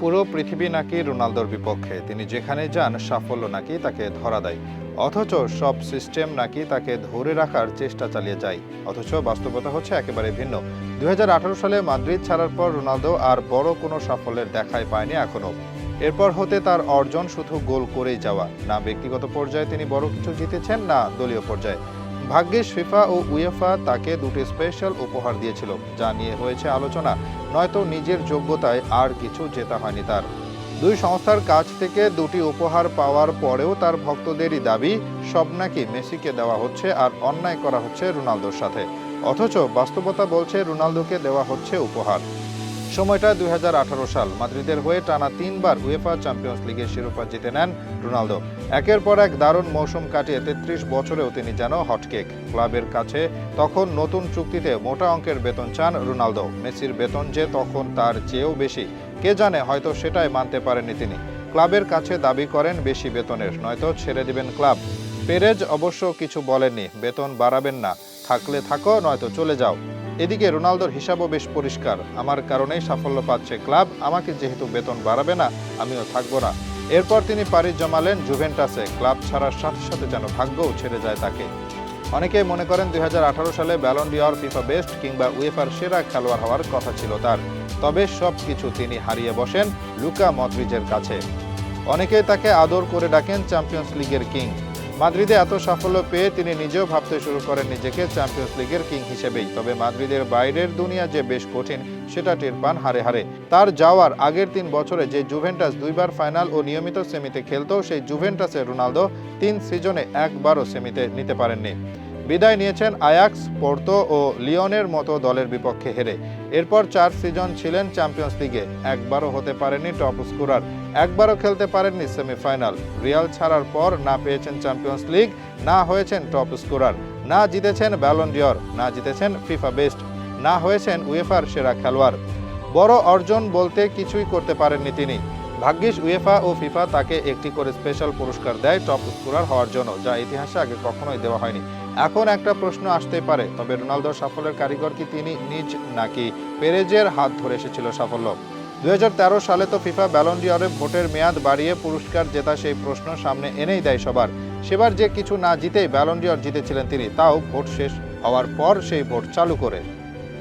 পুরো পৃথিবী নাকি রোনালদোর বিপক্ষে? তিনি যেখানে যান, সাফল্য নাকি তাকে ধরা দেয়? অথচ সব সিস্টেম নাকি তাকে ধরে রাখার চেষ্টা চালিয়ে যায়। অথচ বাস্তবতা হচ্ছে একেবারে ভিন্ন। দুই হাজার আঠারো সালে মাদ্রিদ ছাড়ার পর রোনালদো আর বড় কোনো সাফল্যের দেখাই পায়নি এখনও এরপর হতে তার অর্জন শুধু গোল করেই যাওয়া। না ব্যক্তিগত পর্যায়ে তিনি বড় কিছু জিতেছেন, না দলীয় পর্যায়ে। ভাগ্যিস ফিফা ও উয়েফা তাকে দুটি স্পেশাল উপহার দিয়েছিল, যা নিয়ে হয়েছে আলোচনা। নয়তো নিজের যোগ্যতায় আর কিছু জেতা হয়নি তার। দুই সংস্থার কাছ থেকে দুটি উপহার পাওয়ার পরেও তার ভক্তদেরই দাবি, সব নাকি মেসিকে দেওয়া হচ্ছে আর অন্যায় করা হচ্ছে রোনালদোর সাথে। অথচ বাস্তবতা বলছে রোনালদোকে দেওয়া হচ্ছে উপহার। সময়টা দুই হাজার আঠারো সাল। মাদ্রিদের হয়ে টানা তিনবার উয়েফা চ্যাম্পিয়ন্স লিগের শিরোপা জিতে নেন রোনালদো। একের পর এক দারুণ মৌসুম কাটিয়ে তেত্রিশ বছরেও তিনি যেন হটকেক। ক্লাবের কাছে তখন নতুন চুক্তিতে মোটা অঙ্কের বেতন চান রোনালদো। মেসির বেতন যে তখন তার চেয়েও বেশি। কে জানে, হয়তো সেটাই মানতে পারেননি তিনি। ক্লাবের কাছে দাবি করেন বেশি বেতনের, নয়তো ছেড়ে দিবেন ক্লাব। পেরেজ অবশ্য কিছু বলেননি, বেতন বাড়াবেন না। থাকলে থাকো, নয়তো চলে যাও। এদিকে রোনালদোর হিসাবও বেশ পরিষ্কার। আমার কারণেই সাফল্য পাচ্ছে ক্লাব। আমাকে যেহেতু বেতন বাড়াবে না, আমিও থাকব না। এরপর তিনি পাড়ি জমালেন জুভেন্টাসে। ক্লাব ছাড়ার সাথে সাথে যেন ভাগ্যও ছেড়ে যায় তাকে। অনেকেই মনে করেন দুই হাজার আঠারো সালে ব্যালন ডিওর ফিফা বেস্ট কিংবা উয়েফার সেরা খেলোয়াড় হওয়ার কথা ছিল তার। তবে সব কিছু তিনি হারিয়ে বসেন লুকা মদ্রিজের কাছে। অনেকেই তাকে আদর করে ডাকেন চ্যাম্পিয়ন্স লিগের কিং। মাদ্রিদে এত সাফল্য পেয়ে তিনি নিজেও ভাবতে শুরু করেন নিজেকে চ্যাম্পিয়ন্স লিগের কিং হিসেবেই। তবে মাদ্রিদের বাইরের দুনিয়া যে বেশ কঠিন, সেটা টের পান হারে হারে। তার যাওয়ার আগের তিন বছরে যে জুভেন্টাস দুইবার ফাইনাল ও নিয়মিত সেমিতে খেলত সেই জুভেন্টাসের রোনালদো তিন সিজনে একবারও সেমিতে নিতে পারেননি। বিদায় নিয়েছেন আয়াক্স, পোর্তো ও লিওনের মতো দলের বিপক্ষে হেরে। এরপর চার সিজন ছিলেন চ্যাম্পিয়ন্স লিগে। একবারও হতে পারেননি টপ স্কোরার। একবারও খেলতে পারেননি সেমিফাইনাল। রিয়াল ছাড়ার পর না পেয়েছেন চ্যাম্পিয়ন্স লিগ, না হয়েছেন টপ স্কোরার। না জিতেছেন ব্যালন ডিওর না জিতেছেন ফিফা বেস্ট। না হয়েছেন উয়েফার সেরা খেলোয়াড়। বড় অর্জন বলতে কিছুই করতে পারেননি তিনি। ভাগ্যিস উয়েফা ও ফিফা তাকে একটি করে স্পেশাল পুরস্কার দেয় টপ স্কোরার হওয়ার জন্য, যা ইতিহাসে আগে কখনোই দেওয়া হয়নি। এখন একটা প্রশ্ন আসতে পারে, তবে রোনালদোর সাফল্যের কারিগর কি তিনি নিজ, নাকি পেরেজের হাত ধরে এসেছিল সাফল্য? দুই হাজার তেরো সালে তো ফিফা ব্যালন ডিওরে ভোটের মেয়াদ বাড়িয়ে পুরস্কার জেতা সেই প্রশ্ন সামনে এনেই দেয় সবার। সেবার যে কিছু না জিতেই ব্যালন ডিওর জিতেছিলেন তিনি, তাও ভোট শেষ হওয়ার পর সেই ভোট চালু করে।